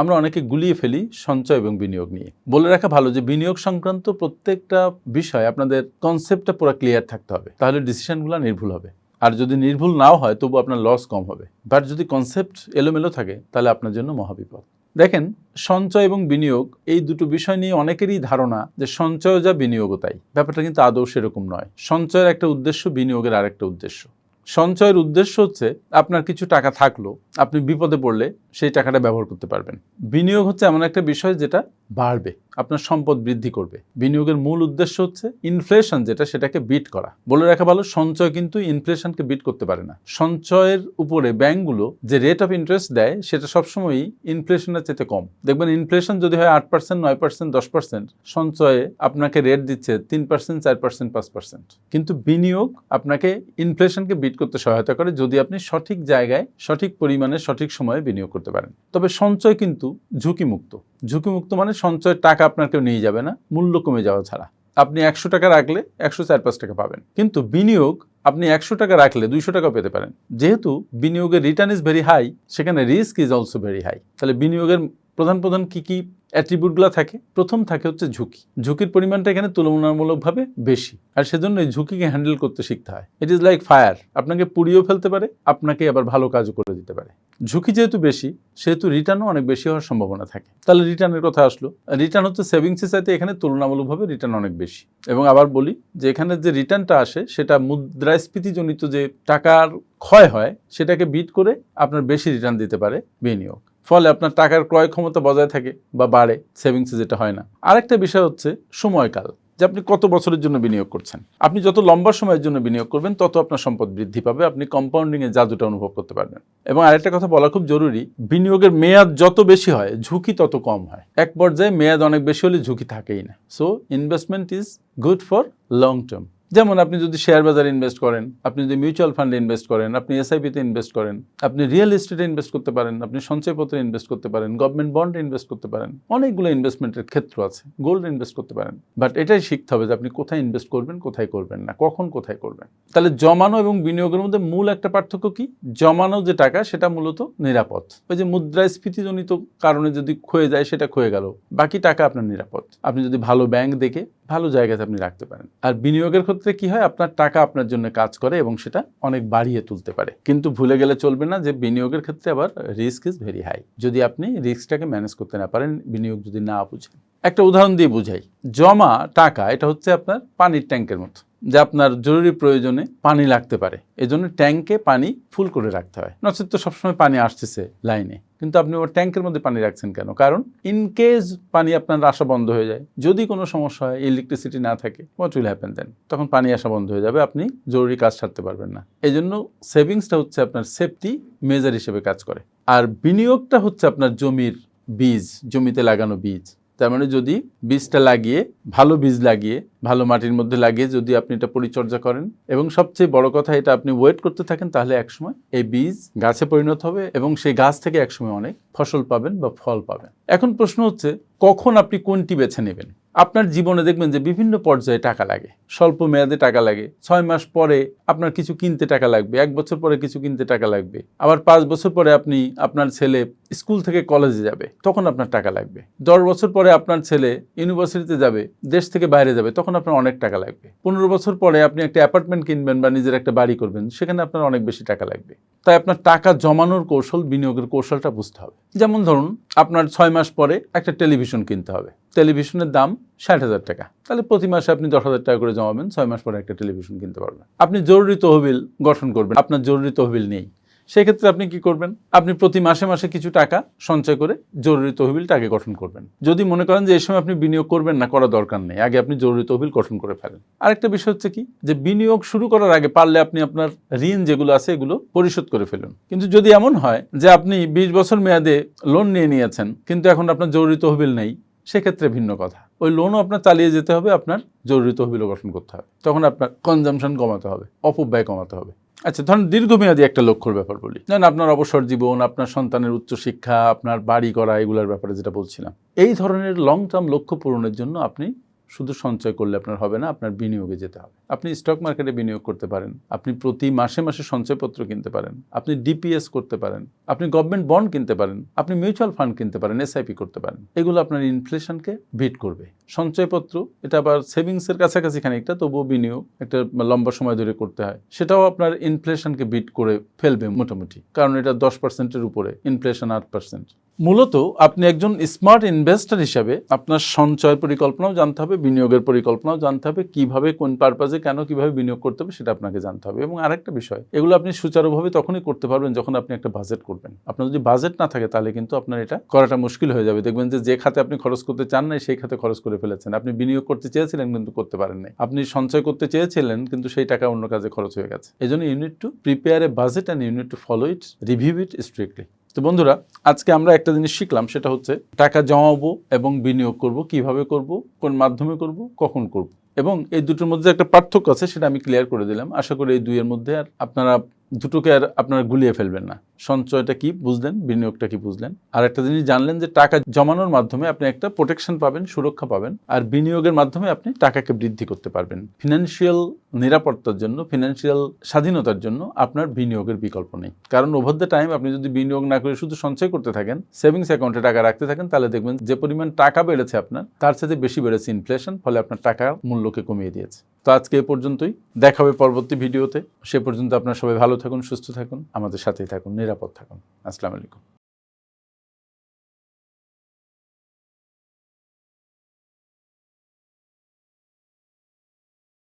আমরা অনেকে গুলিয়ে ফেলি সঞ্চয় এবং বিনিয়োগ নিয়ে। বলে রাখা ভালো যে বিনিয়োগ সংক্রান্ত প্রত্যেকটা বিষয় আপনাদের কনসেপ্টটা পুরো ক্লিয়ার থাকতে হবে। তাহলে ডিসিশনগুলো নির্ভুল হবে। আর যদি নির্ভুল নাও হয়, তবু আপনার লস কম হবে। বাট যদি কনসেপ্ট এলোমেলো থাকে, তাহলে আপনার জন্য মহাবিপদ। দেখেন, সঞ্চয় এবং বিনিয়োগ এই দুটো বিষয় নিয়ে অনেকেরই ধারণা যে সঞ্চয় যা বিনিয়োগও তাই। ব্যাপারটা কিন্তু আদৌ সেরকম নয়। সঞ্চয়ের একটা উদ্দেশ্য, বিনিয়োগের আরেকটা উদ্দেশ্য। সঞ্চয়ের উদ্দেশ্য হচ্ছে আপনার কিছু টাকা থাকল, আপনি বিপদে পড়লে সেই টাকাটা ব্যবহার করতে পারবেন। বিনিয়োগ হচ্ছে এমন একটা বিষয় যেটা বাড়বে, আপনার সম্পদ বৃদ্ধি করবে। বিনিয়োগের মূল উদ্দেশ্য হচ্ছে ইনফ্লেশন যেটা, সেটাকে বিট করা। বলে রাখা ভালো, সঞ্চয় কিন্তু ইনফ্লেশনকে বিট করতে পারে না। সঞ্চয়ের উপরে ব্যাংকগুলো যে রেট অফ ইন্টারেস্ট দেয়, সেটা সবসময়ই ইনফ্লেশনের চেয়ে কম। দেখবেন ইনফ্লেশন যদি হয় আট পার্সেন্ট নয় পার্সেন্ট দশ পার্সেন্ট সঞ্চয়ে আপনাকে রেট দিচ্ছে তিন পার্সেন্ট চার পার্সেন্ট পাঁচ পার্সেন্ট কিন্তু বিনিয়োগ আপনাকে ইনফ্লেশনকে বিট করতে সহায়তা করে যদি আপনি সঠিক জায়গায়, সঠিক পরিমাণে, সঠিক সময়ে বিনিয়োগ করতে পারেন। তবে সঞ্চয় কিন্তু ঝুঁকিমুক্ত। ঝুঁকিমুক্ত মানে সঞ্চয়ের টাকা আপনার কেউ নিয়ে যাবে না, মূল্য কমে যাওয়া ছাড়া। আপনি একশো টাকা রাখলে একশো চার পাঁচ টাকা পাবেন। কিন্তু বিনিয়োগ আপনি একশো টাকা রাখলে দুইশো টাকা পেতে পারেন। যেহেতু বিনিয়োগের রিটার্ন ইজ ভেরি হাই সেখানে risk is also very high তাহলে বিনিয়োগের প্রধান প্রধান কি কি অ্যাট্রিবিউটগুলো থাকে। প্রথম থাকে হচ্ছে ঝুঁকি। ঝুঁকির পরিমাণটা এখানে তুলনামূলকভাবে বেশি। আর সেজন্য এই ঝুঁকিকে হ্যান্ডেল করতে শিখতে হয়। ইট ইজ লাইক ফায়ার আপনাকে পুড়িয়েও ফেলতে পারে, আপনাকে আবার ভালো কাজও করে দিতে পারে। ঝুঁকি যেহেতু বেশি, সেহেতু রিটার্নও অনেক বেশি হওয়ার সম্ভাবনা থাকে। তাহলে রিটার্নের কথা আসলো। রিটার্ন হচ্ছে সেভিংসের চাইতে এখানে তুলনামূলকভাবে রিটার্ন অনেক বেশি। এবং আবার বলি যে এখানে যে রিটার্নটা আসে, সেটা মুদ্রাস্ফীতিজনিত যে টাকার ক্ষয় হয়, সেটাকে বিট করে আপনার বেশি রিটার্ন দিতে পারে বিনিয়োগ। ফলে আপনার টাকার ক্রয় ক্ষমতা বজায় থাকে বা বাড়ে সেভিংসে যেটা হয় না। আরেকটা বিষয় হচ্ছে সময়কাল, যে আপনি কত বছরের জন্য বিনিয়োগ করছেন। আপনি যত লম্বা সময়ের জন্য বিনিয়োগ করবেন, তত আপনার সম্পদ বৃদ্ধি পাবে, আপনি কম্পাউন্ডিং এর জাদুটা অনুভব করতে পারবেন। এবং আরেকটা কথা বলা খুব জরুরি, বিনিয়োগের মেয়াদ যত বেশি হয়, ঝুঁকি তত কম হয়। এক পর্যায়ে মেয়াদ অনেক বেশি হলে ঝুঁকি থাকেই না। So investment is good for long term যেমন আপনি যদি শেয়ার বাজারে ইনভেস্ট করেন, আপনি যদি মিউচুয়াল ফান্ডে ইনভেস্ট করেন, আপনি এসআইপিতে ইনভেস্ট করেন, আপনি রিয়েল এস্টেটে ইনভেস্ট করতে পারেন, আপনি সঞ্চয়পত্রে ইনভেস্ট করতে পারেন গভর্নমেন্ট বন্ডে ইনভেস্ট করতে পারেন, অনেকগুলো ইনভেস্টমেন্টের ক্ষেত্র আছে গোল্ড ইনভেস্ট করতে পারেন। বাট এটাই শিখতে হবে যে আপনি কোথায় ইনভেস্ট করবেন, কোথায় করবেন না, কখন কোথায় করবেন। তাহলে জমানো এবং বিনিয়োগের মধ্যে মূল একটা পার্থক্য কি? জমানো যে টাকা, সেটা মূলত নিরাপদ। ওই যে মুদ্রাস্ফীতিজনিত কারণে যদি ক্ষয়ে যায়, সেটা ক্ষয়ে গেল। বাকি টাকা আপনার নিরাপদ। আপনি যদি ভালো ব্যাংক দেখে ভালো জায়গাতে আপনি রাখতে পারেন। আর বিনিয়োগের ক্ষেত্রে কি হয়? আপনার টাকা আপনার জন্য কাজ করে এবং সেটা অনেক বাড়িয়ে তুলতে পারে। কিন্তু ভুলে গেলে চলবে না যে বিনিয়োগের ক্ষেত্রে আবার রিস্ক ইজ ভেরি হাই যদি আপনি রিস্কটাকে ম্যানেজ করতে না পারেন, বিনিয়োগ যদি না বুঝেন। একটা উদাহরণ দিয়ে বুঝাই। জমা টাকা, এটা হচ্ছে আপনার পানির ট্যাঙ্কের মতো, যে আপনার জরুরি প্রয়োজনে পানি লাগতে পারে। এজন্য ট্যাঙ্কে পানি ফুল করে রাখতে হয়। নচেত তো সবসময় পানি আসতেছে লাইনে। কিন্তু আপনি ওর ট্যাঙ্কের মধ্যে পানি রাখছেন কেন? কারণ ইন কেস পানি আপনার আসা বন্ধ হয়ে যায়, যদি কোনো সমস্যা হয় ইলেকট্রিসিটি না থাকে হোয়াট উইল হ্যাপেন দেন তখন পানি আসা বন্ধ হয়ে যাবে, আপনি জরুরি কাজ ছাড়তে পারবেন না। এই জন্য সেভিংসটা হচ্ছে আপনার সেফটি মেজার হিসেবে কাজ করে। আর বিনিয়োগটা হচ্ছে আপনার জমির বীজ, জমিতে লাগানো বীজ। তার মানে যদি বীজটা লাগিয়ে, ভালো বীজ লাগিয়ে, ভালো মাটির মধ্যে লাগিয়ে যদি আপনি এটা পরিচর্যা করেন এবং সবচেয়ে বড় কথা এটা আপনি ওয়েট করতে থাকেন, তাহলে একসময় এই বীজ গাছে পরিণত হবে এবং সেই গাছ থেকে একসময় অনেক ফসল পাবেন বা ফল পাবেন। এখন প্রশ্ন হচ্ছে, কখন আপনি কোনটি বেছে নেবেন? আপনার জীবনে দেখবেন যে বিভিন্ন পর্যায়ে টাকা লাগে। স্বল্প মেয়াদে টাকা লাগে। ছয় মাস পরে আপনার কিছু কিনতে টাকা লাগবে। এক বছর পরে কিছু কিনতে টাকা লাগবে। আবার পাঁচ বছর পরে আপনি আপনার ছেলে স্কুল থেকে কলেজে যাবে। তখন আপনার টাকা লাগবে। দশ বছর পরে আপনার ছেলে ইউনিভার্সিটিতে যাবে, দেশ থেকে বাইরে যাবে, তখন আপনার অনেক টাকা লাগবে। পনেরো বছর পরে আপনি একটা অ্যাপার্টমেন্ট কিনবেন বা নিজের একটা বাড়ি করবেন, সেখানে আপনার অনেক বেশি টাকা লাগবে। তাই আপনার টাকা জমানোর কৌশল, বিনিয়োগের কৌশলটা বুঝতে হবে। যেমন ধরুন, আপনার ছয় মাস পরে একটা টেলিভিশন কিনতে হবে। টেলিভিশনের দাম ষাট হাজার টাকা। তাহলে প্রতি মাসে আপনি দশ হাজার টাকা করে জমাবেন, ছয় মাস পরে একটা টেলিভিশন কিনতে পারবেন। আপনি জরুরি তহবিল গঠন করবেন, আপনার জরুরি তহবিল নেই। সেক্ষেত্রে আপনি কি করবেন? আপনি প্রতি মাসে মাসে কিছু টাকা সঞ্চয় করে জরুরি তহবিলটা আগে গঠন করবেন। যদি মনে করেন যে এই সময় আপনি বিনিয়োগ করবেন না করা দরকার নেই, আগে আপনি জরুরি তহবিল গঠন করে ফেলেন। আরেকটা বিষয় হচ্ছে কি? যে বিনিয়োগ শুরু করার আগে পারলে আপনি আপনার ঋণ যেগুলো আছে এগুলো পরিশোধ করে ফেলুন। কিন্তু যদি এমন হয় যে আপনি বিশ বছর মেয়াদে লোন নিয়ে নিয়েছেন, কিন্তু এখন আপনার জরুরি তহবিল নেই সেক্ষেত্রে ভিন্ন কথা। ওই লোনও আপনার চালিয়ে যেতে হবে, আপনার জরুরি তহবিলও গঠন করতে হবে। তখন আপনার কনজামশন কমাতে হবে অপব্যয় কমাতে হবে। আচ্ছা ধরুন দীর্ঘমেয়াদী একটা লক্ষ্যর ব্যাপার বলি। ধরেন আপনার অবসর জীবন, আপনার সন্তানের উচ্চশিক্ষা আপনার বাড়ি করা, এগুলোর ব্যাপারে যেটা বলছিলাম। এই ধরনের লং টার্ম লক্ষ্য পূরণের জন্য আপনি শুধু সঞ্চয় করলে আপনার হবে না, আপনার বিনিয়োগে যেতে হবে। আপনি স্টক মার্কেটে বিনিয়োগ করতে পারেন, আপনি প্রতি মাসে মাসে সঞ্চয়পত্র কিনতে পারেন, আপনি ডিপিএস করতে পারেন, আপনি গভর্নমেন্ট বন্ড কিনতে পারেন, আপনি মিউচুয়াল ফান্ড কিনতে পারেন এসআইপি করতে পারেন। এগুলো আপনার ইনফ্লেশনকে বিট করবে। সঞ্চয়পত্র, এটা আবার সেভিংসের কাছাকাছি খানিকটা, তবুও বিনিয়োগ একটা লম্বা সময় ধরে করতে হয়। সেটাও আপনার ইনফ্লেশনকে বিট করে ফেলবে মোটামুটি, কারণ এটা দশ পার্সেন্টের উপরে ইনফ্লেশন আট পার্সেন্ট মূলত আপনি একজন স্মার্ট ইনভেস্টর হিসাবে আপনার সঞ্চয় পরিকল্পনাও জানতে হবে, বিনিয়োগের পরিকল্পনাও জানতে হবে, কীভাবে, কোন পারপাজে কেন, কীভাবে বিনিয়োগ করতে হবে সেটা আপনাকে জানতে হবে। এবং আরেকটা বিষয়, এগুলো আপনি সুচারুভাবে তখনই করতে পারবেন যখন আপনি একটা বাজেট করবেন। আপনার যদি বাজেট না থাকে তাহলে কিন্তু আপনার এটা করাটা মুশকিল হয়ে যাবে। দেখবেন যে যে খাতে আপনি খরচ করতে চান না সেই খাতে খরচ করে ফেলেছেন। আপনি বিনিয়োগ করতে চেয়েছিলেন কিন্তু করতে পারেন নাই আপনি সঞ্চয় করতে চেয়েছিলেন কিন্তু সেই টাকা অন্য কাজে খরচ হয়ে গেছে। এই জন্য you need to prepare a budget and you need to follow it review it strictly তো বন্ধুরা, আজকে আমরা একটা জিনিস শিখলাম, সেটা হচ্ছে টাকা জমাবো এবং বিনিয়োগ করব, কীভাবে করব, কোন মাধ্যমে করব, কখন করব। এবং এই দুটোর মধ্যে একটা পার্থক্য আছে, সেটা আমি ক্লিয়ার করে দিলাম। আশা করি এই দুইয়ের মধ্যে আর আপনারা দুটোকে আর আপনারা গুলিয়ে ফেলবেন না। সঞ্চয়টা কি বুঝলেন, বিনিয়োগটা কি বুঝলেন? আর একটা জিনিস জানলেন যে টাকা জমানোর মাধ্যমে আপনি একটা প্রোটেকশন পাবেন, সুরক্ষা পাবেন, আর বিনিয়োগের মাধ্যমে আপনি টাকাকে বৃদ্ধি করতে পারবেন। ফিনান্সিয়াল নিরাপত্তার জন্য ফিনান্সিয়াল স্বাধীনতার জন্য আপনার বিনিয়োগের বিকল্প নেই। কারণ ওভার দ্য টাইম আপনি যদি বিনিয়োগ না করে শুধু সঞ্চয় করতে থাকেন সেভিংস অ্যাকাউন্টে টাকা রাখতে থাকেন, তাহলে দেখবেন যে পরিমাণ টাকা বেড়েছে আপনার, তার সাথে বেশি বেড়েছে ইনফ্লেশন ফলে আপনার টাকার মূল্যকে কমিয়ে দিয়েছে। তো আজকে এ পর্যন্তই। দেখা হবে পরবর্তী ভিডিওতে। সে পর্যন্ত আপনার সবাই ভালো থাকুন সুস্থ থাকুন আমাদের সাথেই থাকুন নিরাপদ থাকুন। আসসালামু আলাইকুম।